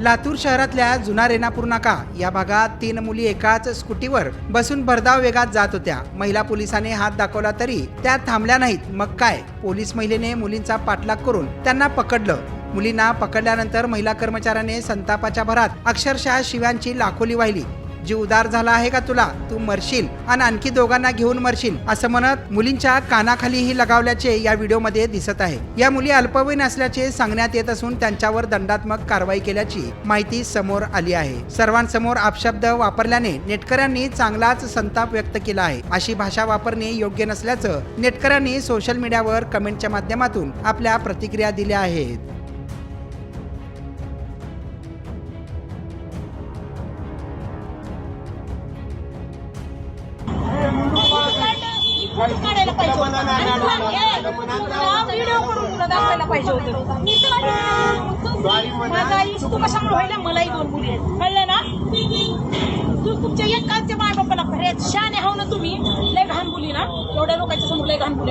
लातूर शहरातल्या जुना रेणापूर नाका या भागात तीन मुली एकाच स्कूटीवर बसून भरधाव वेगात जात होत्या. महिला पोलिसाने हात दाखवला तरी त्या थांबल्या नाहीत. मग काय? पोलीस महिलेने मुलींचा पाठलाग करून त्यांना पकडलं. मुलींना पकडल्यानंतर महिला कर्मचाऱ्याने संतापाच्या भरात अक्षरशः शिव्यांची लाखोली वाहिली. जीव उदार झाला आहे का तुला? तू मरशील आणि आणखी दोघांना घेऊन मरशील. असं म्हणत मुलींच्या कानाखालीही लगावल्याचे या व्हिडिओमध्ये दिसत आहे. या मुली अल्पवयीन असल्याचे सांगण्यात येत असून त्यांच्यावर दंडात्मक कारवाई केल्याची माहिती समोर आली आहे. सर्वांसमोर अपशब्द वापरल्याने नेटकऱ्यांनी चांगलाच संताप व्यक्त केला आहे. अशी भाषा वापरणे योग्य नसल्याचं नेटकऱ्यांनी सोशल मीडियावर कमेंटच्या माध्यमातून आपल्या प्रतिक्रिया दिल्या आहेत. फोटो काढायला पाहिजे होतं. आणि तुला ए, तुला व्हिडिओ करून तुला दाखवायला पाहिजे होतं. मी माझा तू कशामुळे व्हायला? मलाही दोन मुली आहेत. कळलं ना? तू तुमच्या एकाच्या माय बापाला खरे शाने हाव ना तुम्ही. लय घाण बोली ना. एवढ्या लोकांच्या समोर लय घाण बोली